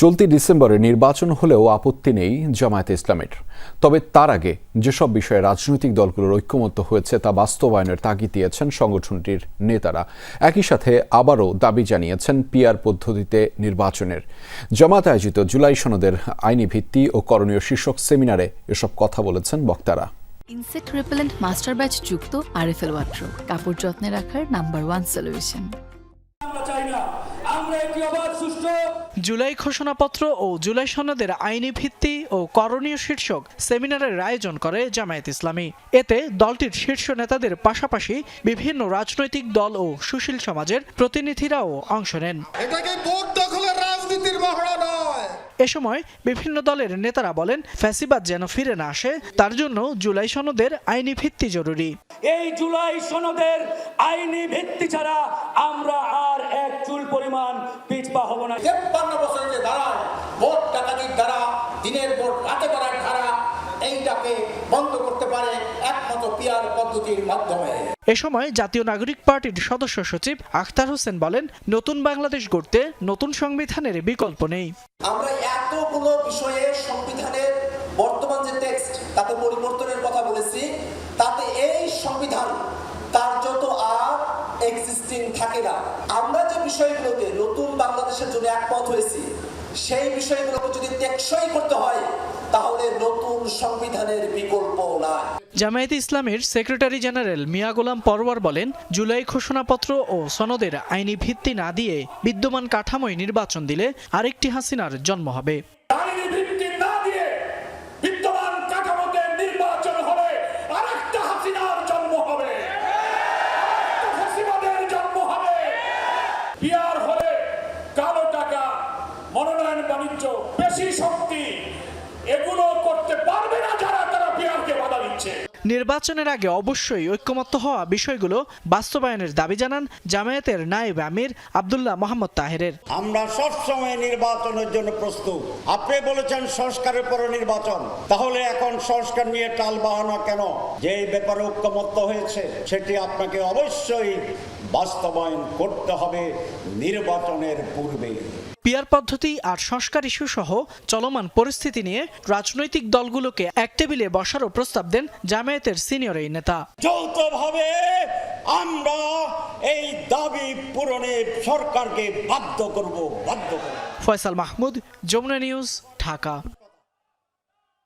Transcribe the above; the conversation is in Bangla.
চলতি ডিসেম্বরে নির্বাচন হলেও আপত্তি নেই জামায়াতে ইসলামের। তবে তার আগে যেসব বিষয়ে রাজনৈতিক দলগুলোর ঐক্যমত্য হয়েছে তা বাস্তবায়নের তাগিদ দিয়েছেন সংগঠনটির নেতারা। একই সাথে আবারও দাবি জানিয়েছেন পিআর পদ্ধতিতে নির্বাচনের। জামাত আয়োজিত জুলাই সনদের আইনি ভিত্তি ও করণীয় শীর্ষক সেমিনারে এসব কথা বলেছেন বক্তারা। ইনসেক্ট রিপেলেন্ট মাস্টার ব্যাচ যুক্ত আরএফএল ওয়াট্রো কাপড় যত্নে রাখার নাম্বার ওয়ান সলিউশন। আমরা চাই না আমরা একটি অবাধ সুষ্ঠু জুলাই ঘোষণাপত্র ও জুলাই সনদের আইনি ভিত্তি ও করণীয় শীর্ষক সেমিনারের আয়োজন করে জামায়াত ইসলামী। এতে দলটির শীর্ষ নেতাদের পাশাপাশি বিভিন্ন রাজনৈতিক দল ও সুশীল সমাজের প্রতিনিধিরাও অংশ নেন। এটাকে ভোট দখলের রাজনীতির মহড়া নয়। এ সময় বিভিন্ন দলের নেতারা বলেন ফ্যাসিবাদ যেন ফিরে না আসে তার জন্য জুলাই সনদের আইনি ভিত্তি জরুরি। এই জুলাই সনদের আইনি ভিত্তি ছাড়া আমরা আর পরিমাণ পিছপা হব না। তেপ্পান্ন বছরে যে দাঁড়ায় ভোট ডাকাতির দ্বারা দিনের ভোট রাতে করার ধারা এইটাকে বন্ধ করতে পারে একমাত্র পিয়ার পদ্ধতির মাধ্যমে। এ সময় জাতীয় নাগরিক পার্টির সদস্য সচিব আখতার হোসেন বলেন নতুন বাংলাদেশ গড়তে নতুন সংবিধানের বিকল্প নেই। আমরা এতগুলো বিষয়ে সংবিধানের বর্তমান যে টেক্সট তাতে পরিবর্তনের কথা বলেছি তাতে এই সংবিধান এক্সিস্টিং থাকে না। আমরা যে বিষয়গুলোতে নতুন বাংলাদেশের জন্য একমত হয়েছি সেই বিষয়গুলোকে যদি টেকসই করতে হয় তাহলে নতুন সংবিধানের বিকল্প নাই। জামায়াত ইসলামের সেক্রেটারি জেনারেল মিয়া গোলাম পরওয়ার বলেন জুলাই ঘোষণাপত্র ও সনদের আইনি ভিত্তি না দিয়ে বিদ্যমান কাঠামোয় নির্বাচন দিলে আরেকটি হাসিনার জন্ম হবে। মনোনয়ন বাণিজ্য বেশি শক্তি এগুলো করতে পারবে না যারা তারা বিহারকে বাধা দিচ্ছে। নির্বাচনের আগে অবশ্যই ঐক্যমত্য হওয়া বিষয়গুলো বাস্তবায়নের দাবি জানান জামায়াতের নায়েব আমির আবদুল্লাহ মোহাম্মদ তাহেরের। আমরা সবসময় নির্বাচনের জন্য প্রস্তুত। আপনি বলেছেন সংস্কারের পরে নির্বাচন। তাহলে এখন সংস্কার নিয়ে টাল বাহানা কেন? যে ব্যাপারে ঐক্যমত্য হয়েছে সেটি আপনাকে অবশ্যই বাস্তবায়ন করতে হবে নির্বাচনের পূর্বে পিয়ার পদ্ধতি আর সংস্কার ইস্যু সহ চলমান পরিস্থিতি নিয়ে রাজনৈতিক দলগুলোকে এক টেবিলে বসারও প্রস্তাব দেন জামায়াতের সিনিয়র এই নেতা। যৌথভাবে আমরা এই দাবি পূরণে সরকারকে বাধ্য করব বাধ্য করব। ফয়সাল মাহমুদ যমুনা নিউজ ঢাকা।